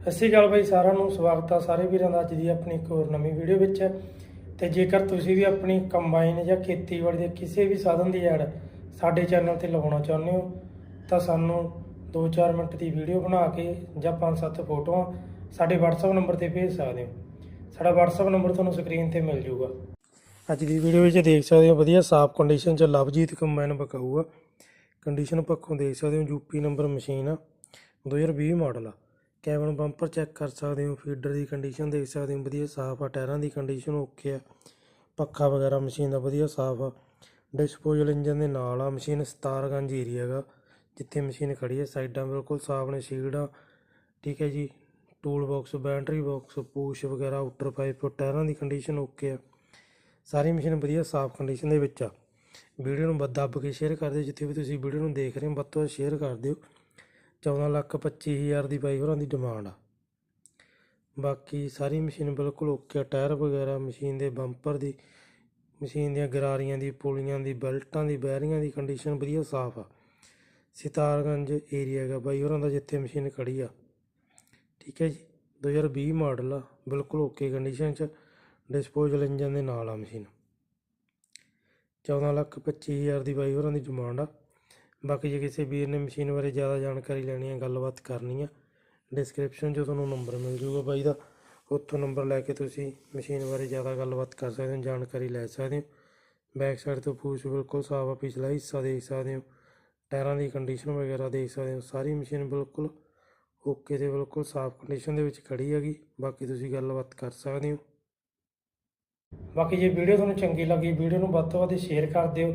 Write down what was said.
ਸਤਿ ਸ਼੍ਰੀ ਅਕਾਲ ਬਾਈ, ਸਾਰਿਆਂ ਨੂੰ ਸਵਾਗਤ ਆ ਸਾਰੇ ਵੀਰਾਂ ਦਾ ਅੱਜ ਦੀ ਆਪਣੀ ਇੱਕ ਹੋਰ ਨਵੀਂ ਵੀਡੀਓ ਵਿੱਚ। ਤੇ ਜੇਕਰ ਤੁਸੀਂ ਵੀ ਆਪਣੀ ਕੰਬਾਈਨ ਜਾਂ ਖੇਤੀਬਾੜੀ ਦੇ ਕਿਸੇ ਵੀ ਸਾਧਨ ਦੀ ਐਡ ਸਾਡੇ ਚੈਨਲ ਤੇ ਲਗਾਉਣਾ ਚਾਹੁੰਦੇ ਹੋ, ਤਾਂ ਸਾਨੂੰ 2-4 ਮਿੰਟ ਦੀ ਵੀਡੀਓ ਬਣਾ ਕੇ ਜਾਂ 5-7 ਫੋਟੋਆਂ ਸਾਡੇ WhatsApp ਨੰਬਰ ਤੇ ਭੇਜ ਸਕਦੇ ਹੋ। ਸਾਡਾ WhatsApp ਨੰਬਰ ਤੁਹਾਨੂੰ ਸਕਰੀਨ ਤੇ ਮਿਲ ਜਾਊਗਾ। ਅੱਜ ਦੀ ਵੀਡੀਓ ਵਿੱਚ ਦੇਖ ਸਕਦੇ ਹੋ ਵਧੀਆ ਸਾਫ਼ ਕੰਡੀਸ਼ਨ ਚ ਲਵਜੀਤ ਕੰਬਾਈਨ ਬਕਾਊਗਾ ਕੰਡੀਸ਼ਨ ਪੱਖੋਂ ਦੇਖ ਸਕਦੇ ਹੋ ਯੂਪੀ ਨੰਬਰ ਮਸ਼ੀਨ ਆ 2020 ਮਾਡਲ ਆ। ਕੈਬਨ ਬੰਪਰ ਚੈੱਕ ਕਰ ਸਕਦੇ ਹੋ, ਫੀਡਰ ਦੀ ਕੰਡੀਸ਼ਨ ਦੇਖ ਸਕਦੇ ਹੋ, ਵਧੀਆ ਸਾਫ਼ ਆ, ਟਾਇਰਾਂ ਦੀ ਕੰਡੀਸ਼ਨ ਓਕੇ ਆ, ਪੱਖਾ ਵਗੈਰਾ ਮਸ਼ੀਨ ਦਾ ਵਧੀਆ ਸਾਫ਼ ਆ ਡਿਸਪੋਜ਼ਲ ਇੰਜਨ ਦੇ ਨਾਲ ਆ, ਮਸ਼ੀਨ ਸਤਾਰਗੰਜ ਏਰੀਆ ਹੈਗਾ, ਜਿੱਥੇ ਮਸ਼ੀਨ ਖੜੀ ਹੈ ਸਾਈਡਾਂ ਬਿਲਕੁਲ ਸਾਫ਼ ਨੇ ਸ਼ੀਲਡਾਂ ਠੀਕ ਹੈ ਜੀ ਟੂਲ ਬਾਕਸ ਬੈਟਰੀ ਬਾਕਸ ਪੂਸ਼ ਵਗੈਰਾ ਆਊਟਰ ਪਾਈਪ ਟਾਇਰਾਂ ਦੀ ਕੰਡੀਸ਼ਨ ਓਕੇ ਆ, ਸਾਰੀ ਮਸ਼ੀਨ ਵਧੀਆ ਸਾਫ਼ ਕੰਡੀਸ਼ਨ ਦੇ ਵਿੱਚ ਆ, ਵੀਡੀਓ ਨੂੰ ਬ- ਦੱਬ ਕੇ ਸ਼ੇਅਰ ਕਰ ਦਿਓ, ਜਿੱਥੇ ਵੀ ਤੁਸੀਂ ਵੀਡੀਓ ਨੂੰ ਦੇਖ ਰਹੇ ਹੋ, ਵੱਧ ਤੋਂ ਵੱਧ ਸ਼ੇਅਰ ਕਰ ਦਿਓ। 14 ਲੱਖ 25 ਹਜ਼ਾਰ ਦੀ ਬਾਈ ਹੋਰਾਂ ਦੀ ਡਿਮਾਂਡ ਆ। ਬਾਕੀ ਸਾਰੀ ਮਸ਼ੀਨ ਬਿਲਕੁਲ ਓਕੇ ਆ, ਟਾਇਰ ਵਗੈਰਾ, ਮਸ਼ੀਨ ਦੇ ਬੰਪਰ ਦੀ, ਮਸ਼ੀਨ ਦੀਆਂ ਗਰਾਰੀਆਂ ਦੀ, ਪੁਲੀਆਂ ਦੀ, ਬੈਲਟਾਂ ਦੀ ਬੈਰਿੰਗਾਂ ਦੀ ਕੰਡੀਸ਼ਨ ਵਧੀਆ ਸਾਫ਼ ਆ। ਸਿਤਾਰਗੰਜ ਏਰੀਆ ਹੈਗਾ ਬਾਈ, ਹੋਰਾਂ ਦਾ ਜਿੱਥੇ ਮਸ਼ੀਨ ਖੜੀ ਆ। ਠੀਕ ਹੈ ਜੀ 2020 ਮਾਡਲ ਆ, ਬਿਲਕੁਲ ਓਕੇ ਕੰਡੀਸ਼ਨ 'ਚ ਡਿਸਪੋਜ਼ਲ ਇੰਜਨ ਦੇ ਨਾਲ ਆ ਮਸ਼ੀਨ। 14 ਲੱਖ 25 ਹਜ਼ਾਰ ਦੀ ਬਾਈ ਹੋਰਾਂ ਦੀ ਡਿਮਾਂਡ ਆ। ਬਾਕੀ ਜੇ ਕਿਸੇ ਵੀਰ ਨੇ ਮਸ਼ੀਨ ਬਾਰੇ ਜ਼ਿਆਦਾ ਜਾਣਕਾਰੀ ਲੈਣੀ ਹੈ, ਗੱਲਬਾਤ ਕਰਨੀ ਆ ਡਿਸਕ੍ਰਿਪਸ਼ਨ 'ਚ ਤੁਹਾਨੂੰ ਨੰਬਰ ਮਿਲ ਜੂਗਾ ਬਾਈ ਦਾ। ਉੱਥੋਂ ਨੰਬਰ ਲੈ ਕੇ ਤੁਸੀਂ ਮਸ਼ੀਨ ਬਾਰੇ ਜ਼ਿਆਦਾ ਗੱਲਬਾਤ ਕਰ ਸਕਦੇ ਹੋ, ਜਾਣਕਾਰੀ ਲੈ ਸਕਦੇ ਹੋ। ਬੈਕ ਸਾਈਡ ਤੋਂ ਪੂਛ ਬਿਲਕੁਲ ਸਾਫ਼ ਆ, ਪਿਛਲਾ ਹਿੱਸਾ ਦੇਖ ਸਕਦੇ ਹੋ। ਟਾਇਰਾਂ ਦੀ ਕੰਡੀਸ਼ਨ ਵਗੈਰਾ ਦੇਖ ਸਕਦੇ ਹੋ, ਸਾਰੀ ਮਸ਼ੀਨ ਬਿਲਕੁਲ ਓਕੇ ਤੇ ਬਿਲਕੁਲ ਸਾਫ਼ ਕੰਡੀਸ਼ਨ ਦੇ ਵਿੱਚ ਖੜੀ ਹੈਗੀ, ਬਾਕੀ ਤੁਸੀਂ ਗੱਲਬਾਤ ਕਰ ਸਕਦੇ ਹੋ। ਬਾਕੀ ਜੇ ਵੀਡੀਓ ਤੁਹਾਨੂੰ ਚੰਗੀ ਲੱਗੀ, ਵੀਡੀਓ ਨੂੰ ਵੱਧ ਤੋਂ ਵੱਧ ਸ਼ੇਅਰ ਕਰ ਦਿਓ।